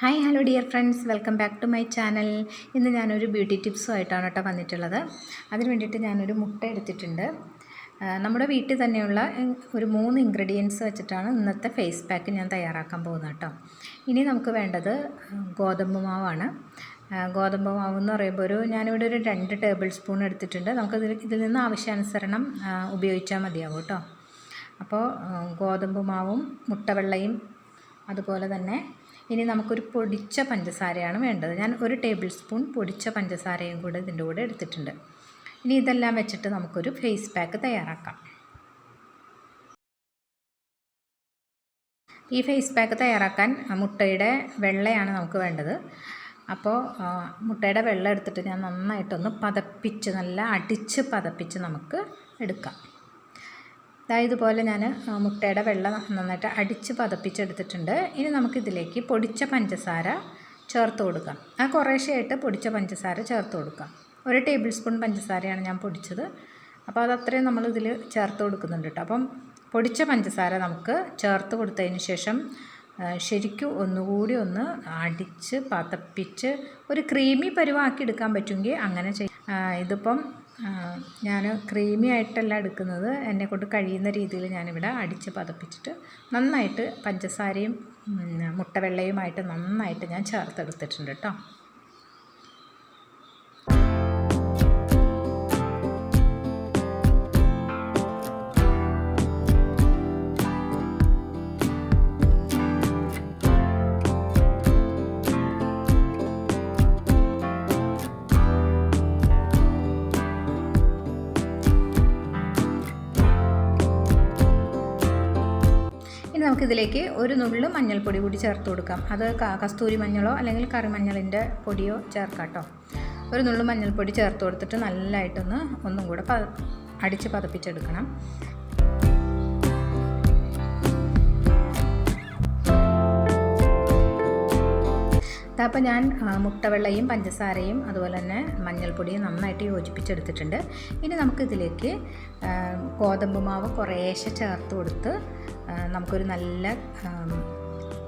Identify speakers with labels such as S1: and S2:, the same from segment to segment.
S1: Hello dear friends welcome back to my channel ഇന്ന് ഞാനൊരു beauty ടിപ്സുമായിട്ടാണ് കേട്ടോ വന്നിട്ടുള്ളത്. അതിന് വേണ്ടിയിട്ട് ഞാനൊരു മുട്ട എടുത്തിട്ടുണ്ട്. നമ്മുടെ വീട്ടിൽ തന്നെയുള്ള ഒരു മൂന്ന് ഇൻഗ്രീഡിയൻസ് വെച്ചിട്ടാണ് ഇന്നത്തെ ഫേസ് പാക്ക് ഞാൻ തയ്യാറാക്കാൻ പോകുന്നത് കേട്ടോ. ഇനി നമുക്ക് വേണ്ടത് ഗോതമ്പ് മാവാണ്. ഗോതമ്പ് മാവ് എന്ന് പറയുമ്പോൾ ഒരു ഞാനിവിടെ ഒരു രണ്ട് ടേബിൾ സ്പൂൺ എടുത്തിട്ടുണ്ട്. നമുക്ക് ഇതിൽ നിന്ന് ആവശ്യാനുസരണം ഉപയോഗിച്ചാൽ മതിയാവും കേട്ടോ. അപ്പോൾ ഗോതമ്പ് മാവും മുട്ടവെള്ളയും അതുപോലെ തന്നെ ഇനി നമുക്കൊരു പൊടിച്ച പഞ്ചസാരയാണ് വേണ്ടത്. ഞാൻ ഒരു ടേബിൾ സ്പൂൺ പൊടിച്ച പഞ്ചസാരയും കൂടെ ഇതിന്റെ കൂടെ എടുത്തിട്ടുണ്ട്. ഇനി ഇതെല്ലാം വെച്ചിട്ട് നമുക്കൊരു ഫേസ് പാക്ക് തയ്യാറാക്കാം. ഈ ഫേസ് പാക്ക് തയ്യാറാക്കാൻ മുട്ടയുടെ വെള്ളയാണ് നമുക്ക് വേണ്ടത്. അപ്പോൾ മുട്ടയുടെ വെള്ളം എടുത്തിട്ട് ഞാൻ നന്നായിട്ടൊന്ന് പതപ്പിച്ച് നല്ല അടിച്ച് പതപ്പിച്ച് നമുക്ക് എടുക്കാം. ദാ ഇതുപോലെ ഞാൻ മുട്ടയുടെ വെള്ളം നന്നായിട്ട് അടിച്ച് പതപ്പിച്ചെടുത്തിട്ടുണ്ട്. ഇനി നമുക്കിതിലേക്ക് പൊടിച്ച പഞ്ചസാര ചേർത്ത് കൊടുക്കാം. ആ കുറേശ്ശെയായിട്ട് പൊടിച്ച പഞ്ചസാര ചേർത്ത് കൊടുക്കാം. ഒരു ടേബിൾ സ്പൂൺ പഞ്ചസാരയാണ് ഞാൻ പൊടിച്ചത്. അപ്പോൾ അതത്രയും നമ്മളിതിൽ ചേർത്ത് കൊടുക്കുന്നുണ്ട് കേട്ടോ. അപ്പം പൊടിച്ച പഞ്ചസാര നമുക്ക് ചേർത്ത് കൊടുത്തതിന് ശേഷം ശരിക്കും ഒന്നുകൂടി ഒന്ന് അടിച്ച് പതപ്പിച്ച് ഒരു ക്രീമി പരുവാക്കി എടുക്കാൻ പറ്റുമെങ്കിൽ അങ്ങനെ ചെയ്യും ഇതിപ്പം ഞാൻ ക്രീമി ആയിട്ടല്ല എടുക്കുന്നത്. എന്നെ കൊണ്ട് കഴിയുന്ന രീതിയിൽ ഞാനിവിടെ അടിച്ച് പതപ്പിച്ചിട്ട് നന്നായിട്ട് പഞ്ചസാരയും മുട്ടവെള്ളയുമായിട്ട് നന്നായിട്ട് ഞാൻ ചേർത്തെടുത്തിട്ടുണ്ട് കേട്ടോ നമുക്കിതിലേക്ക് ഒരു നുള്ളു മഞ്ഞൾപ്പൊടി കൂടി ചേർത്ത് കൊടുക്കാം. അത് കസ്തൂരി മഞ്ഞളോ അല്ലെങ്കിൽ കറിമഞ്ഞളിന്റെ പൊടിയോ ചേർക്കാം കേട്ടോ ഒരു നുള്ളു മഞ്ഞൾപ്പൊടി ചേർത്ത് കൊടുത്തിട്ട് നല്ലതായിട്ടൊന്ന് ഒന്നും കൂടെ പ അടിച്ച് പതപ്പിച്ചെടുക്കണം. അപ്പോൾ ഞാൻ മുട്ടവെള്ളയും പഞ്ചസാരയും അതുപോലെ തന്നെ മഞ്ഞൾപ്പൊടിയും നന്നായിട്ട് യോജിപ്പിച്ചെടുത്തിട്ടുണ്ട്. ഇനി നമുക്കിതിലേക്ക് ഗോതമ്പ് മാവ് കുറേശ്ശെ ചേർത്ത് കൊടുത്ത് നമുക്കൊരു നല്ല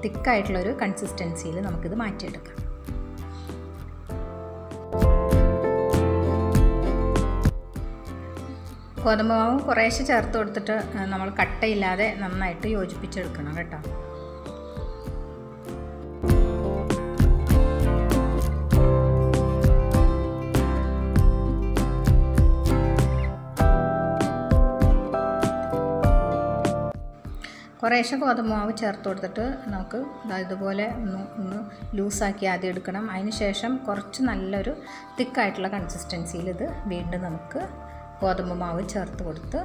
S1: തിക്കായിട്ടുള്ളൊരു കൺസിസ്റ്റൻസിയിൽ നമുക്കിത് മാറ്റിയെടുക്കാം. ഗോതമ്പ് മാവും കുറേശ്ശെ ചേർത്ത് കൊടുത്തിട്ട് നമ്മൾ കട്ടയില്ലാതെ നന്നായിട്ട് യോജിപ്പിച്ചെടുക്കണം കേട്ടോ. കുറേശ്ശെ ഗോതമ്പ് ചേർത്ത് കൊടുത്തിട്ട് നമുക്ക് ഇതുപോലെ ഒന്ന് ഒന്ന് ലൂസാക്കി ആദ്യം എടുക്കണം. അതിന് ശേഷം കുറച്ച് നല്ലൊരു തിക്കായിട്ടുള്ള കൺസിസ്റ്റൻസിയിൽ ഇത് വീണ്ടും നമുക്ക് ഗോതമ്പ് മാവ് ചേർത്ത് കൊടുത്ത്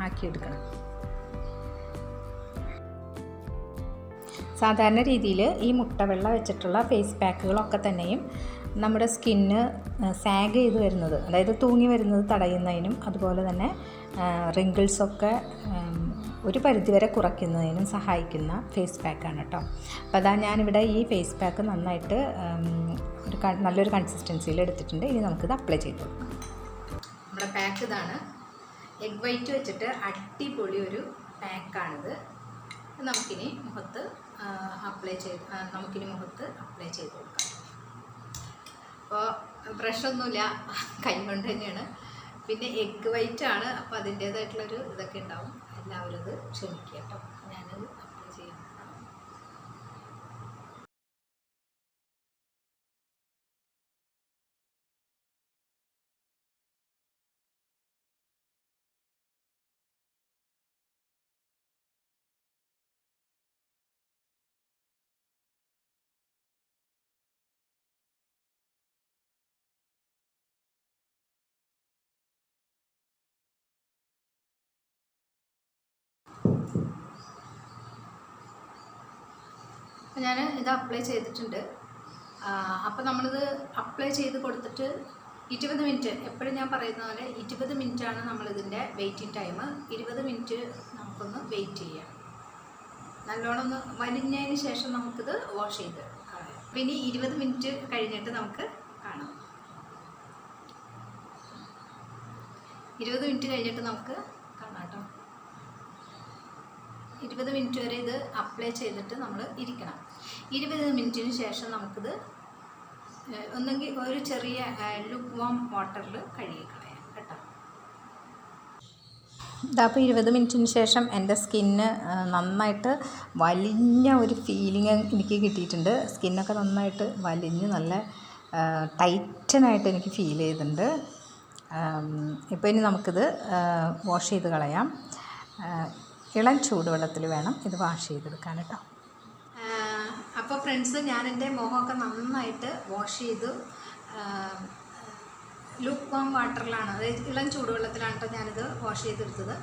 S1: ആക്കിയെടുക്കണം സാധാരണ രീതിയിൽ ഈ മുട്ട വെള്ള വെച്ചിട്ടുള്ള ഫേസ് പാക്കുകളൊക്കെ തന്നെയും നമ്മുടെ സ്കിന്ന് സാഗ് ചെയ്ത് വരുന്നത് അതായത് തൂങ്ങി വരുന്നത് തടയുന്നതിനും അതുപോലെ തന്നെ റിങ്കിൾസൊക്കെ ഒരു പരിധിവരെ കുറയ്ക്കുന്നതിനും സഹായിക്കുന്ന ഫേസ് പാക്കാണ് കേട്ടോ അപ്പോൾ അതാ ഞാനിവിടെ ഈ ഫേസ് പാക്ക് നന്നായിട്ട് ഒരു നല്ലൊരു കൺസിസ്റ്റൻസിയിൽ എടുത്തിട്ടുണ്ട്. ഇനി നമുക്കിത് അപ്ലൈ ചെയ്ത് കൊടുക്കാം. നമ്മുടെ പാക്ക് ഇതാണ്. എഗ് വൈറ്റ് വെച്ചിട്ട് അടിപൊളി ഒരു പാക്കാണിത് നമുക്കിനി മുഖത്ത് അപ്ലൈ ചെയ്ത് നമുക്കിനി മുഖത്ത് അപ്ലൈ ചെയ്ത് കൊടുക്കാം. അപ്പോൾ ബ്രഷൊന്നുമില്ല കൈ കൊണ്ട് തന്നെയാണ്. പിന്നെ എഗ് വൈറ്റ് ആണ്. അപ്പോൾ അതിന്റേതായിട്ടുള്ളൊരു ഇതൊക്കെ ഉണ്ടാവും. എല്ലാവരും അത് ക്ഷമിക്കുക കേട്ടോ. ഞാനത് അപ്ലൈ ചെയ്യാം. അപ്പോൾ ഞാൻ ഇത് അപ്ലൈ ചെയ്തിട്ടുണ്ട്. അപ്പോൾ നമ്മളിത് അപ്ലൈ ചെയ്ത് കൊടുത്തിട്ട് ഇരുപത് മിനിറ്റ് എപ്പോഴും ഞാൻ പറയുന്ന പോലെ ഇരുപത് മിനിറ്റാണ് നമ്മളിതിന്റെ വെയിറ്റിംഗ് ടൈം ഇരുപത് മിനിറ്റ് നമുക്കൊന്ന് വെയിറ്റ് ചെയ്യാം. നല്ലോണം ഒന്ന് വലിഞ്ഞതിന് ശേഷം നമുക്കിത് വാഷ് ചെയ്ത് കളയാം. അപ്പോൾ ഇനി ഇരുപത് മിനിറ്റ് കഴിഞ്ഞിട്ട് നമുക്ക് കാണാം. ഇരുപത് മിനിറ്റ് കഴിഞ്ഞിട്ട് നമുക്ക് കാണാം കേട്ടോ. ഇരുപത് മിനിറ്റ് വരെ ഇത് അപ്ലൈ ചെയ്തിട്ട് നമ്മൾ ഇരിക്കണം. ഇരുപത് മിനിറ്റിന് ശേഷം നമുക്കിത് ഒന്നെങ്കിൽ ഒരു ചെറിയ ലുക്ക് വാം വാട്ടറിൽ കഴുകി കളയാം കേട്ടോ ഇതപ്പോൾ ഇരുപത് മിനിറ്റിന് ശേഷം എന്റെ സ്കിന്ന് നന്നായിട്ട് വലിഞ്ഞ ഒരു ഫീലിംഗ് എനിക്ക് കിട്ടിയിട്ടുണ്ട്. സ്കിന്നൊക്കെ നന്നായിട്ട് വലിഞ്ഞ് നല്ല ടൈറ്റനായിട്ട് എനിക്ക് ഫീൽ ചെയ്തിട്ടുണ്ട്. ഇപ്പോൾ ഇനി നമുക്കിത് വാഷ് ചെയ്ത് കളയാം. ഇളം ചൂടുവെള്ളത്തിൽ വേണം ഇത് വാഷ് ചെയ്തെടുക്കാൻ കേട്ടോ. അപ്പോൾ ഫ്രണ്ട്സ് ഞാൻ എന്റെ മുഖമൊക്കെ നന്നായിട്ട് വാഷ് ചെയ്തു. ലുക്ക് വാം വാട്ടറിലാണ് അതായത് ഇളം ചൂടുവെള്ളത്തിലാണ് കേട്ടോ ഞാനിത് വാഷ് ചെയ്തെടുത്തത്.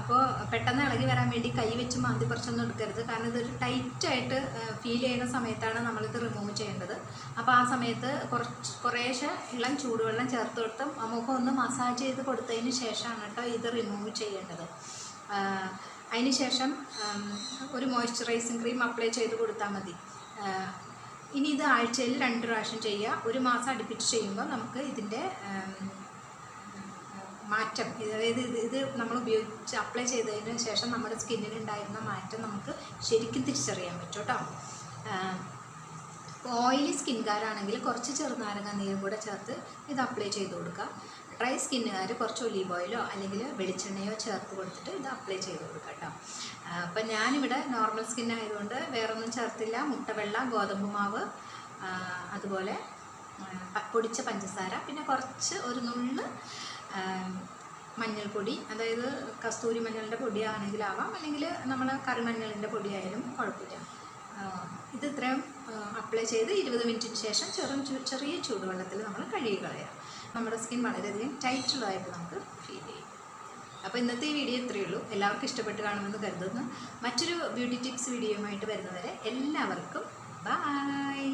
S1: അപ്പോൾ പെട്ടെന്ന് ഇളകി വരാൻ വേണ്ടി കൈ വെച്ച് മാന്തി പറിച്ചൊന്നും എടുക്കരുത്. കാരണം ഇതൊരു ടൈറ്റായിട്ട് ഫീൽ ചെയ്യുന്ന സമയത്താണ് നമ്മളിത് റിമൂവ് ചെയ്യേണ്ടത്. അപ്പോൾ ആ സമയത്ത് കുറച്ച് കുറേശ്ശെ ഇളം ചൂടുവെള്ളം ചേർത്ത് കൊടുത്ത് മുഖം ഒന്ന് മസാജ് ചെയ്ത് കൊടുത്തതിന് ശേഷമാണ് കേട്ടോ ഇത് റിമൂവ് ചെയ്യേണ്ടത്. അതിന് ശേഷം ഒരു മോയ്സ്ചറൈസിങ് ക്രീം അപ്ലൈ ചെയ്ത് കൊടുത്താൽ മതി. ഇനി ഇത് ആഴ്ചയിൽ രണ്ട് പ്രാവശ്യം ചെയ്യുക. ഒരു മാസം അടുപ്പിച്ച് ചെയ്യുമ്പോൾ നമുക്ക് ഇതിന്റെ മാറ്റം അതായത് ഇത് ഇത് നമ്മൾ ഉപയോഗിച്ച് അപ്ലൈ ചെയ്തതിന് ശേഷം നമ്മുടെ സ്കിന്നിൽ ഉണ്ടായിരുന്ന മാറ്റം നമുക്ക് ശരിക്കും തിരിച്ചറിയാൻ പറ്റും കേട്ടോ. ഓയിലി സ്കിൻകാരാണെങ്കിൽ കുറച്ച് ചെറുനാരങ്ങ നീരും കൂടെ ചേർത്ത് ഇത് അപ്ലൈ ചെയ്ത് കൊടുക്കുക. ഡ്രൈ സ്കിന്നുകാർ കുറച്ച് ഒലീവ് ഓയിലോ അല്ലെങ്കിൽ വെളിച്ചെണ്ണയോ ചേർത്ത് കൊടുത്തിട്ട് ഇത് അപ്ലൈ ചെയ്ത് കൊടുക്കുക കേട്ടോ. അപ്പം ഞാനിവിടെ നോർമൽ സ്കിൻ ആയതുകൊണ്ട് വേറൊന്നും ചേർത്തില്ല. മുട്ടവെള്ള ഗോതമ്പ് മാവ് അതുപോലെ പൊടിച്ച പഞ്ചസാര പിന്നെ കുറച്ച് ഒരു നുള്ള് മഞ്ഞൾപ്പൊടി അതായത് കസ്തൂരി മഞ്ഞളിന്റെ പൊടിയാണെങ്കിലാവാം. അല്ലെങ്കിൽ നമ്മൾ കറിമഞ്ഞളിന്റെ പൊടിയായാലും കുഴപ്പമില്ല. ഇത് ഇത്രയും അപ്ലൈ ചെയ്ത് ഇരുപത് മിനിറ്റിന് ശേഷം ചെറു ചെറിയ ചൂടുവെള്ളത്തിൽ നമ്മൾ കഴുകി കളയാം. നമ്മുടെ സ്കിൻ വളരെയധികം ടൈറ്റുള്ളതായിട്ട് നമുക്ക് ഫീൽ ചെയ്യും. അപ്പോൾ ഇന്നത്തെ ഈ വീഡിയോ ഇത്രയേ ഉള്ളൂ. എല്ലാവർക്കും ഇഷ്ടപ്പെട്ട് കാണുമെന്ന് കരുതുന്നു. മറ്റൊരു ബ്യൂട്ടി ടിപ്സ് വീഡിയോയുമായിട്ട് വരുന്നവരെ എല്ലാവർക്കും ബൈ